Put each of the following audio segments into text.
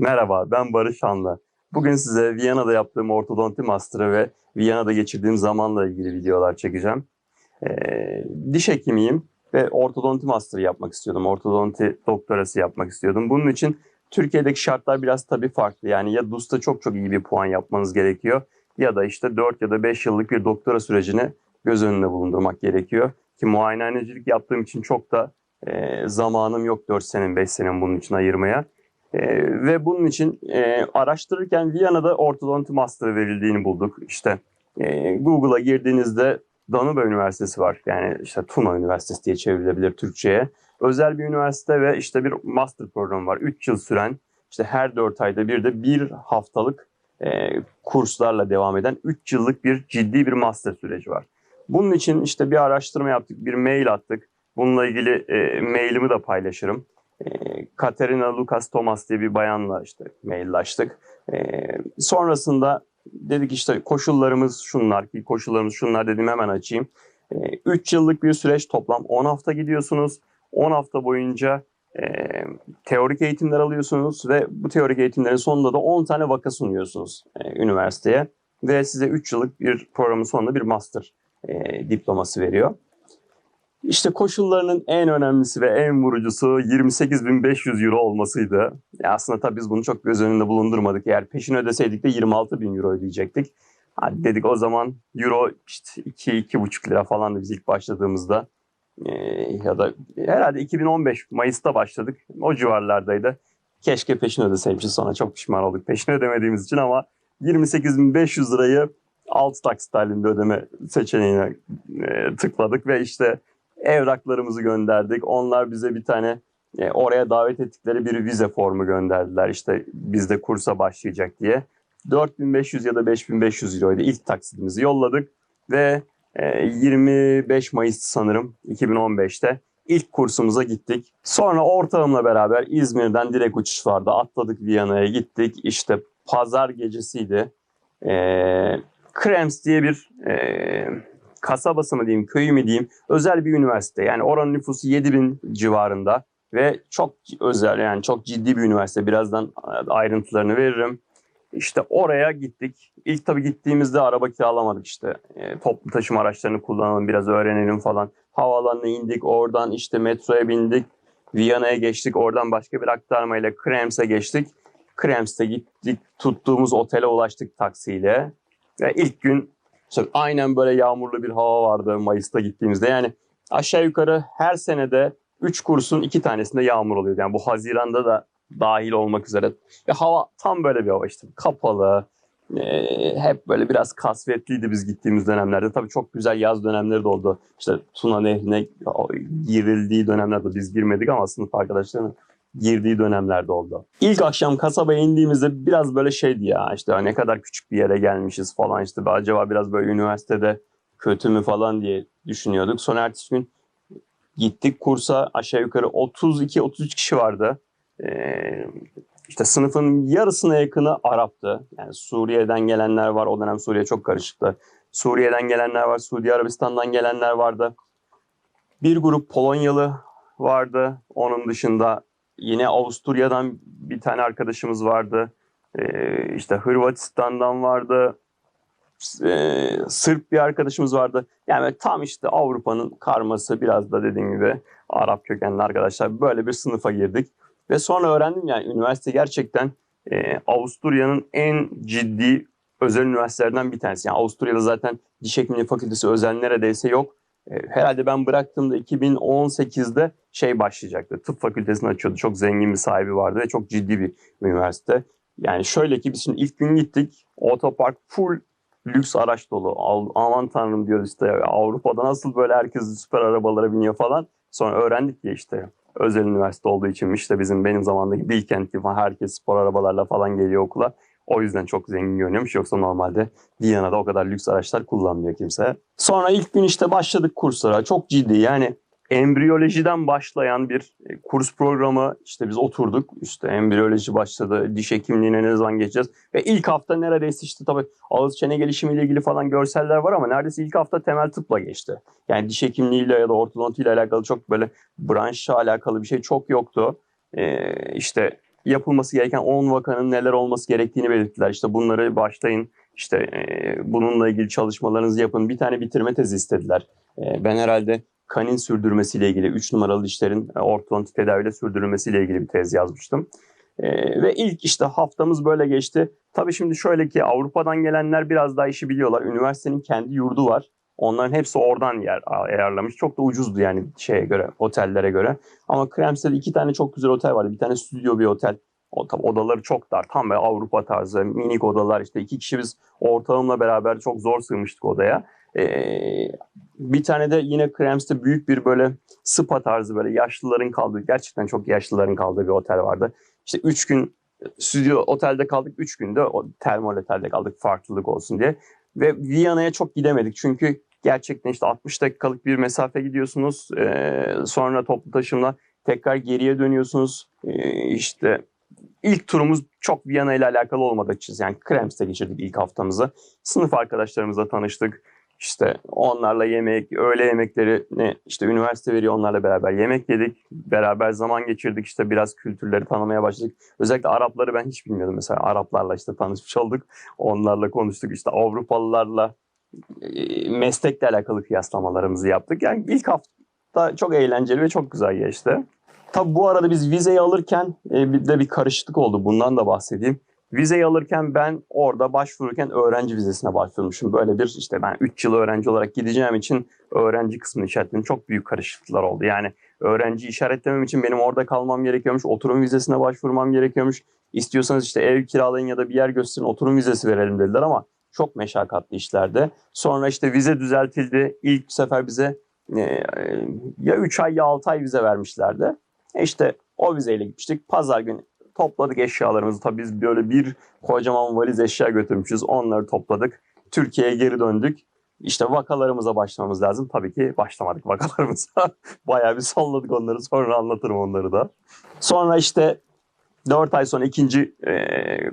Merhaba, ben Barış Hanlı. Bugün size Viyana'da yaptığım ortodonti master'ı ve Viyana'da geçirdiğim zamanla ilgili videolar çekeceğim. Ee, diş hekimiyim ve ortodonti master'ı yapmak istiyordum. Ortodonti doktorası yapmak istiyordum. Bunun için Türkiye'deki şartlar biraz tabii farklı. Yani ya DUS'ta çok çok iyi bir puan yapmanız gerekiyor ya da işte 4 ya da 5 yıllık bir doktora sürecini göz önünde bulundurmak gerekiyor. Ki muayenehanecilik yaptığım için çok da e, zamanım yok 4 senem 5 senem bunun için ayırmaya. E, ve bunun için e, araştırırken Viyana'da ortodonti master verildiğini bulduk. İşte e, Google'a girdiğinizde Danube Üniversitesi var. Yani işte Tuna Üniversitesi diye çevrilebilir Türkçe'ye. Özel bir üniversite ve işte bir master programı var. 3 yıl süren işte her 4 ayda bir de bir haftalık e, kurslarla devam eden 3 yıllık bir ciddi bir master süreci var. Bunun için işte bir araştırma yaptık, bir mail attık. Bununla ilgili e, mailimi de paylaşırım. E, Katerina Lucas Thomas diye bir bayanla işte maillaştık. E, sonrasında dedik işte koşullarımız şunlar ki koşullarımız şunlar dedim hemen açayım. 3 yıllık bir süreç toplam 10 hafta gidiyorsunuz. 10 hafta boyunca e, teorik eğitimler alıyorsunuz ve bu teorik eğitimlerin sonunda da 10 tane vaka sunuyorsunuz e, üniversiteye. Ve size 3 yıllık bir programın sonunda bir master e, diploması veriyor. İşte koşullarının en önemlisi ve en vurucusu 28.500 euro olmasıydı. Ya aslında tabii biz bunu çok göz önünde bulundurmadık. Eğer peşin ödeseydik de 26.000 euro ödeyecektik. Hadi dedik o zaman euro işte 2-2,5 lira falandı biz ilk başladığımızda. Ee, ya da herhalde 2015 Mayıs'ta başladık. O civarlardaydı. Keşke peşin ödeseymişiz sonra çok pişman olduk peşin ödemediğimiz için ama 28.500 lirayı 6 taksit halinde ödeme seçeneğine e, tıkladık ve işte evraklarımızı gönderdik. Onlar bize bir tane e, oraya davet ettikleri bir vize formu gönderdiler. İşte biz de kursa başlayacak diye. 4500 ya da 5500 euroydu ilk taksitimizi yolladık ve e, 25 Mayıs sanırım 2015'te ilk kursumuza gittik. Sonra ortağımla beraber İzmir'den direkt uçuş vardı. Atladık Viyana'ya gittik. İşte pazar gecesiydi. E, Krems diye bir e, kasabası mı diyeyim, köyü mü diyeyim özel bir üniversite. Yani oranın nüfusu 7000 civarında ve çok özel yani çok ciddi bir üniversite. Birazdan ayrıntılarını veririm. İşte oraya gittik. İlk tabii gittiğimizde araba kiralamadık işte. E, toplu taşıma araçlarını kullanalım, biraz öğrenelim falan. Havaalanına indik, oradan işte metroya bindik. Viyana'ya geçtik, oradan başka bir aktarmayla Krems'e geçtik. Krems'te gittik, tuttuğumuz otele ulaştık taksiyle. Ve ilk gün işte aynen böyle yağmurlu bir hava vardı Mayıs'ta gittiğimizde. Yani aşağı yukarı her senede 3 kursun 2 tanesinde yağmur oluyordu. Yani bu Haziran'da da dahil olmak üzere. Ve hava tam böyle bir hava işte kapalı. E, hep böyle biraz kasvetliydi biz gittiğimiz dönemlerde. Tabii çok güzel yaz dönemleri de oldu. İşte Tuna Nehri'ne girildiği dönemlerde biz girmedik ama sınıf arkadaşlarının girdiği dönemlerde oldu. İlk akşam kasabaya indiğimizde biraz böyle şeydi ya işte ne kadar küçük bir yere gelmişiz falan işte acaba biraz böyle üniversitede kötü mü falan diye düşünüyorduk. Sonra ertesi gün gittik kursa aşağı yukarı 32-33 kişi vardı. Ee, işte sınıfın yarısına yakını Arap'tı. Yani Suriye'den gelenler var. O dönem Suriye çok karışıktı. Suriye'den gelenler var. Suudi Arabistan'dan gelenler vardı. Bir grup Polonyalı vardı. Onun dışında yine Avusturya'dan bir tane arkadaşımız vardı. Ee, işte Hırvatistan'dan vardı. Ee, Sırp bir arkadaşımız vardı. Yani tam işte Avrupa'nın karması biraz da dediğim gibi Arap kökenli arkadaşlar. Böyle bir sınıfa girdik. Ve sonra öğrendim yani üniversite gerçekten e, Avusturya'nın en ciddi özel üniversitelerden bir tanesi. Yani Avusturya'da zaten diş hekimliği fakültesi özel neredeyse yok. E, herhalde ben bıraktığımda 2018'de şey başlayacaktı. Tıp fakültesini açıyordu. Çok zengin bir sahibi vardı ve çok ciddi bir üniversite. Yani şöyle ki biz şimdi ilk gün gittik. Otopark full lüks araç dolu. Aman tanrım diyoruz işte Avrupa'da nasıl böyle herkes süper arabalara biniyor falan. Sonra öğrendik ya işte özel üniversite olduğu için işte bizim benim zamandaki Bilkent gibi herkes spor arabalarla falan geliyor okula. O yüzden çok zengin görünüyormuş. Yoksa normalde Viyana'da o kadar lüks araçlar kullanmıyor kimse. Sonra ilk gün işte başladık kurslara. Çok ciddi yani embriyolojiden başlayan bir e, kurs programı işte biz oturduk işte embriyoloji başladı diş hekimliğine ne zaman geçeceğiz ve ilk hafta neredeyse işte tabii ağız çene gelişimiyle ilgili falan görseller var ama neredeyse ilk hafta temel tıpla geçti. Yani diş hekimliğiyle ya da ortodontiyle alakalı çok böyle branşla alakalı bir şey çok yoktu. Ee, işte yapılması gereken 10 vakanın neler olması gerektiğini belirttiler. İşte bunları başlayın, işte e, bununla ilgili çalışmalarınızı yapın. Bir tane bitirme tezi istediler. E, ben herhalde kanin sürdürmesiyle ilgili 3 numaralı dişlerin e, ortodontik tedaviyle sürdürülmesiyle ilgili bir tez yazmıştım. E, ve ilk işte haftamız böyle geçti. Tabii şimdi şöyle ki Avrupa'dan gelenler biraz daha işi biliyorlar. Üniversitenin kendi yurdu var. Onların hepsi oradan yer ayarlamış. Çok da ucuzdu yani şeye göre, otellere göre. Ama Krems'te iki tane çok güzel otel vardı. Bir tane stüdyo bir otel. O, tabii odaları çok dar. Tam böyle Avrupa tarzı minik odalar. İşte iki kişi biz ortağımla beraber çok zor sığmıştık odaya. Ee, bir tane de yine Krems'te büyük bir böyle spa tarzı böyle yaşlıların kaldığı, gerçekten çok yaşlıların kaldığı bir otel vardı. İşte üç gün stüdyo otelde kaldık, üç günde o termal otelde kaldık farklılık olsun diye. Ve Viyana'ya çok gidemedik çünkü gerçekten işte 60 dakikalık bir mesafe gidiyorsunuz. Ee, sonra toplu taşımla tekrar geriye dönüyorsunuz. Ee, işte ilk turumuz çok Viyana ile alakalı olmadı açıkçası. Yani Krems'te geçirdik ilk haftamızı. Sınıf arkadaşlarımızla tanıştık. İşte onlarla yemek, öğle yemekleri ne işte üniversite veriyor onlarla beraber yemek yedik. Beraber zaman geçirdik işte biraz kültürleri tanımaya başladık. Özellikle Arapları ben hiç bilmiyordum mesela. Araplarla işte tanışmış olduk. Onlarla konuştuk işte Avrupalılarla e, meslekle alakalı kıyaslamalarımızı yaptık. Yani ilk hafta çok eğlenceli ve çok güzel geçti. Tabi bu arada biz vizeyi alırken e, bir de bir karışıklık oldu. Bundan da bahsedeyim. Vizeyi alırken ben orada başvururken öğrenci vizesine başvurmuşum. Böyle bir işte ben 3 yıl öğrenci olarak gideceğim için öğrenci kısmını işaretledim. Çok büyük karışıklıklar oldu. Yani öğrenci işaretlemem için benim orada kalmam gerekiyormuş. Oturum vizesine başvurmam gerekiyormuş. İstiyorsanız işte ev kiralayın ya da bir yer gösterin oturum vizesi verelim dediler ama çok meşakkatli işlerde. Sonra işte vize düzeltildi. İlk sefer bize e, ya 3 ay ya 6 ay vize vermişlerdi. E işte o vizeyle gitmiştik. Pazar günü topladık eşyalarımızı. Tabii biz böyle bir kocaman valiz eşya götürmüşüz. Onları topladık. Türkiye'ye geri döndük. İşte vakalarımıza başlamamız lazım. Tabii ki başlamadık vakalarımıza. Bayağı bir salladık onları. Sonra anlatırım onları da. Sonra işte 4 ay sonra ikinci e,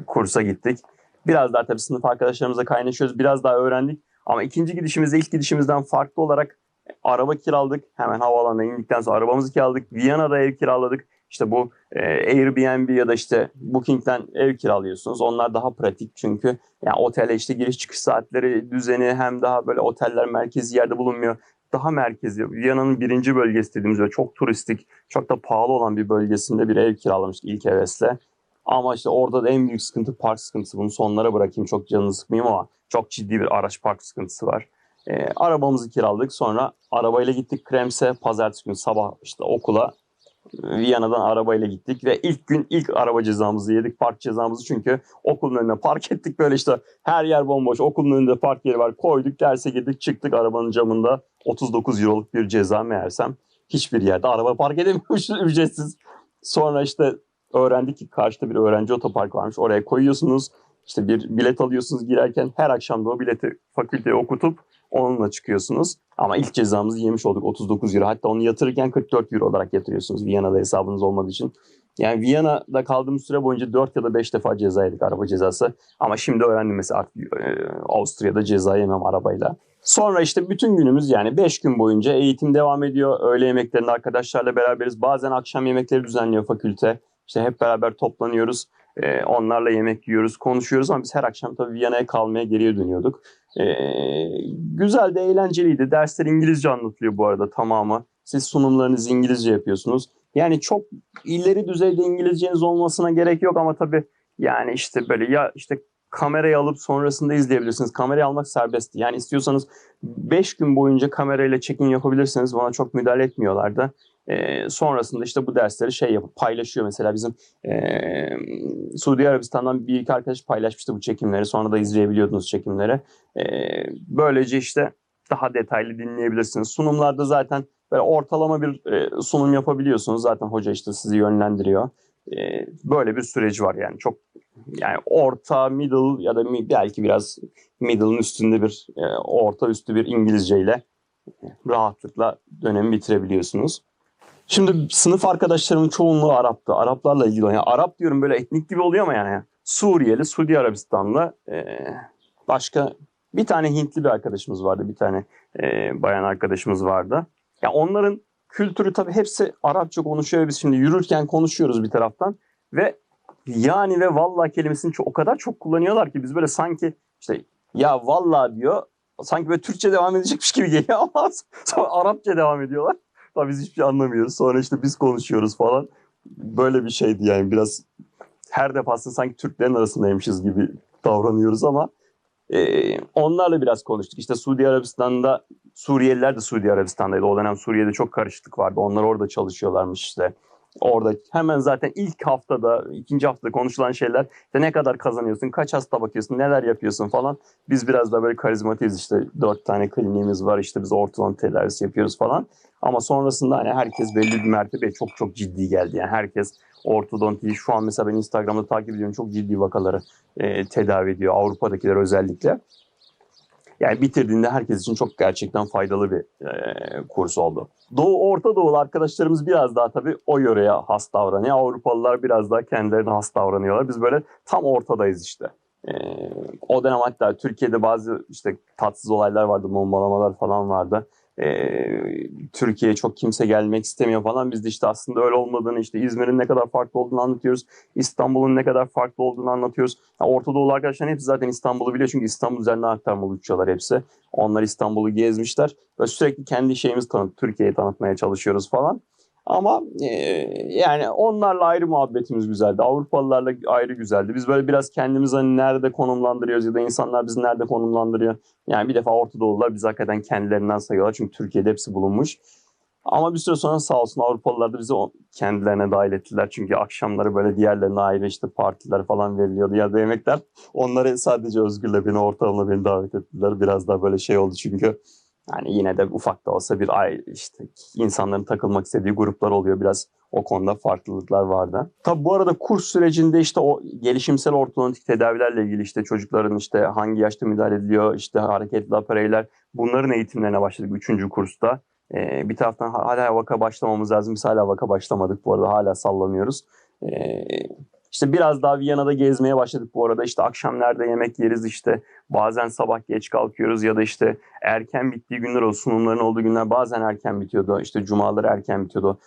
kursa gittik. Biraz daha tabii sınıf arkadaşlarımızla kaynaşıyoruz. Biraz daha öğrendik. Ama ikinci gidişimizde ilk gidişimizden farklı olarak araba kiraladık. Hemen havaalanına indikten sonra arabamızı kiraladık. Viyana'da ev kiraladık. İşte bu e, Airbnb ya da işte Booking'den ev kiralıyorsunuz. Onlar daha pratik çünkü yani otele işte giriş çıkış saatleri düzeni hem daha böyle oteller merkezi yerde bulunmuyor. Daha merkezi. Viyana'nın birinci bölgesi dediğimiz ve çok turistik, çok da pahalı olan bir bölgesinde bir ev kiralamıştık ilk hevesle. Ama işte orada da en büyük sıkıntı park sıkıntısı. Bunu sonlara bırakayım çok canını sıkmayayım ama çok ciddi bir araç park sıkıntısı var. E, arabamızı kiraladık. Sonra arabayla gittik Krems'e. Pazartesi günü sabah işte okula Viyana'dan arabayla gittik ve ilk gün ilk araba cezamızı yedik. Park cezamızı çünkü okulun önüne park ettik. Böyle işte her yer bomboş. Okulun önünde park yeri var. Koyduk derse girdik çıktık arabanın camında 39 euroluk bir ceza meğersem. Hiçbir yerde araba park edemiyormuşuz ücretsiz. Sonra işte öğrendik ki karşıda bir öğrenci otopark varmış. Oraya koyuyorsunuz. İşte bir bilet alıyorsunuz girerken her akşam da o bileti fakülteye okutup onunla çıkıyorsunuz. Ama ilk cezamızı yemiş olduk 39 euro. Hatta onu yatırırken 44 euro olarak yatırıyorsunuz Viyana'da hesabınız olmadığı için. Yani Viyana'da kaldığımız süre boyunca 4 ya da 5 defa ceza yedik araba cezası. Ama şimdi öğrendim mesela artık e, Avusturya'da ceza yemem arabayla. Sonra işte bütün günümüz yani 5 gün boyunca eğitim devam ediyor. Öğle yemeklerinde arkadaşlarla beraberiz. Bazen akşam yemekleri düzenliyor fakülte. İşte hep beraber toplanıyoruz. Ee, onlarla yemek yiyoruz, konuşuyoruz ama biz her akşam tabii Viyana'ya kalmaya geriye dönüyorduk. Ee, güzel de eğlenceliydi. Dersler İngilizce anlatılıyor bu arada tamamı. Siz sunumlarınızı İngilizce yapıyorsunuz. Yani çok ileri düzeyde İngilizceniz olmasına gerek yok ama tabii yani işte böyle ya işte kamerayı alıp sonrasında izleyebilirsiniz. Kamerayı almak serbest. Yani istiyorsanız 5 gün boyunca kamerayla check-in yapabilirsiniz. Bana çok müdahale etmiyorlardı. E, sonrasında işte bu dersleri şey yapıp paylaşıyor mesela bizim e, Suudi Arabistan'dan bir iki arkadaş paylaşmıştı bu çekimleri. Sonra da izleyebiliyordunuz çekimleri. E, böylece işte daha detaylı dinleyebilirsiniz. Sunumlarda zaten böyle ortalama bir e, sunum yapabiliyorsunuz. Zaten hoca işte sizi yönlendiriyor. E, böyle bir süreci var yani çok yani orta, middle ya da belki biraz middle'ın üstünde bir e, orta üstü bir İngilizceyle rahatlıkla dönemi bitirebiliyorsunuz. Şimdi sınıf arkadaşlarımın çoğunluğu Arap'tı. Araplarla ilgili. Yani Arap diyorum böyle etnik gibi oluyor ama yani. Suriyeli, Suudi Arabistanlı e, başka bir tane Hintli bir arkadaşımız vardı. Bir tane e, bayan arkadaşımız vardı. Ya yani onların kültürü tabii hepsi Arapça konuşuyor. Biz şimdi yürürken konuşuyoruz bir taraftan ve Yani ve vallahi kelimesini çok, o kadar çok kullanıyorlar ki biz böyle sanki işte ya vallahi diyor sanki böyle Türkçe devam edecekmiş gibi geliyor ama sonra Arapça devam ediyorlar. Tabii biz hiçbir şey anlamıyoruz. Sonra işte biz konuşuyoruz falan. Böyle bir şeydi yani biraz her defasında sanki Türklerin arasındaymışız gibi davranıyoruz ama e, onlarla biraz konuştuk. İşte Suudi Arabistan'da Suriyeliler de Suudi Arabistan'daydı. O dönem Suriye'de çok karışıklık vardı. Onlar orada çalışıyorlarmış işte. Orada hemen zaten ilk haftada, ikinci haftada konuşulan şeyler işte ne kadar kazanıyorsun, kaç hasta bakıyorsun, neler yapıyorsun falan. Biz biraz da böyle karizmatiyiz işte dört tane kliniğimiz var işte biz ortodon tedavisi yapıyoruz falan. Ama sonrasında hani herkes belli bir mertebeye çok çok ciddi geldi. Yani herkes ortodontiyi şu an mesela ben Instagram'da takip ediyorum çok ciddi vakaları e, tedavi ediyor Avrupa'dakiler özellikle. Yani bitirdiğinde herkes için çok gerçekten faydalı bir e, kurs oldu. Doğu Orta Doğulu arkadaşlarımız biraz daha tabii o yöreye has davranıyor. Avrupalılar biraz daha kendilerine has davranıyorlar. Biz böyle tam ortadayız işte. E, o dönem hatta Türkiye'de bazı işte tatsız olaylar vardı, bombalamalar falan vardı. Ee, Türkiye'ye çok kimse gelmek istemiyor falan. Biz de işte aslında öyle olmadığını işte İzmir'in ne kadar farklı olduğunu anlatıyoruz. İstanbul'un ne kadar farklı olduğunu anlatıyoruz. Yani Orta Doğulu arkadaşların hepsi zaten İstanbul'u biliyor çünkü İstanbul üzerinden aktarmalı uçuyorlar hepsi. Onlar İstanbul'u gezmişler ve sürekli kendi şeyimizi tanıt, Türkiye'yi tanıtmaya çalışıyoruz falan. Ama e, yani onlarla ayrı muhabbetimiz güzeldi. Avrupalılarla ayrı güzeldi. Biz böyle biraz kendimizi hani nerede konumlandırıyoruz ya da insanlar bizi nerede konumlandırıyor. Yani bir defa Orta Doğulular biz hakikaten kendilerinden sayıyorlar. Çünkü Türkiye'de hepsi bulunmuş. Ama bir süre sonra sağ olsun Avrupalılar da bizi kendilerine dahil ettiler. Çünkü akşamları böyle diğerlerine ayrı işte partiler falan veriliyordu ya da yemekler. Onları sadece Özgür'le beni ortamına beni davet ettiler. Biraz daha böyle şey oldu çünkü yani yine de ufak da olsa bir ay işte insanların takılmak istediği gruplar oluyor. Biraz o konuda farklılıklar vardı. Tabi bu arada kurs sürecinde işte o gelişimsel ortodontik tedavilerle ilgili işte çocukların işte hangi yaşta müdahale ediliyor, işte hareketli apareyler bunların eğitimlerine başladık 3. kursta. Ee, bir taraftan ha- hala vaka başlamamız lazım. Biz hala vaka başlamadık bu arada hala sallamıyoruz. Ee, işte biraz daha Viyana'da gezmeye başladık bu arada. İşte akşam nerede yemek yeriz işte bazen sabah geç kalkıyoruz ya da işte erken bittiği günler o sunumların olduğu günler bazen erken bitiyordu. İşte cumaları erken bitiyordu.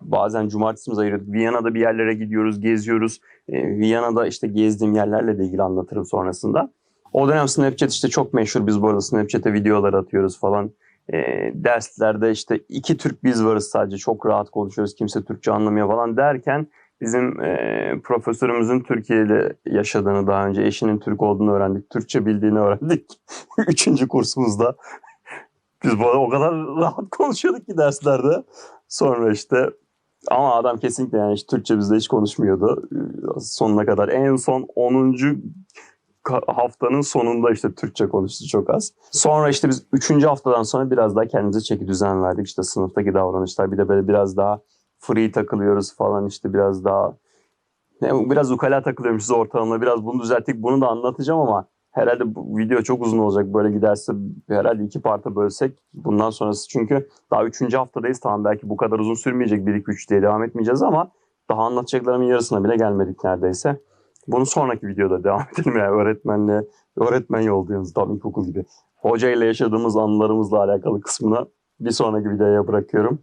Bazen cumartesimizi ayırıyorduk. Viyana'da bir yerlere gidiyoruz, geziyoruz. Ee, Viyana'da işte gezdiğim yerlerle de ilgili anlatırım sonrasında. O dönem Snapchat işte çok meşhur. Biz bu arada Snapchat'e videolar atıyoruz falan. Ee, derslerde işte iki Türk biz varız sadece. Çok rahat konuşuyoruz. Kimse Türkçe anlamıyor falan derken bizim e, profesörümüzün Türkiye'de yaşadığını daha önce eşinin Türk olduğunu öğrendik. Türkçe bildiğini öğrendik. Üçüncü kursumuzda. Biz bu o kadar rahat konuşuyorduk ki derslerde. Sonra işte ama adam kesinlikle yani hiç Türkçe bizde hiç konuşmuyordu. Sonuna kadar. En son 10. ka- haftanın sonunda işte Türkçe konuştu çok az. Sonra işte biz 3. haftadan sonra biraz daha kendimize çeki düzen verdik. İşte sınıftaki davranışlar bir de böyle biraz daha free takılıyoruz falan işte biraz daha biraz ukala takılıyormuşuz ortalamda. Biraz bunu düzelttik. Bunu da anlatacağım ama herhalde bu video çok uzun olacak. Böyle giderse herhalde iki parta bölsek bundan sonrası çünkü daha üçüncü haftadayız. Tamam belki bu kadar uzun sürmeyecek 1-2-3 diye devam etmeyeceğiz ama daha anlatacaklarımın yarısına bile gelmedik neredeyse. Bunu sonraki videoda devam edelim yani öğretmenle, öğretmen yolluyoruz tam ilkokul gibi. Hoca ile yaşadığımız anılarımızla alakalı kısmına bir sonraki videoya bırakıyorum.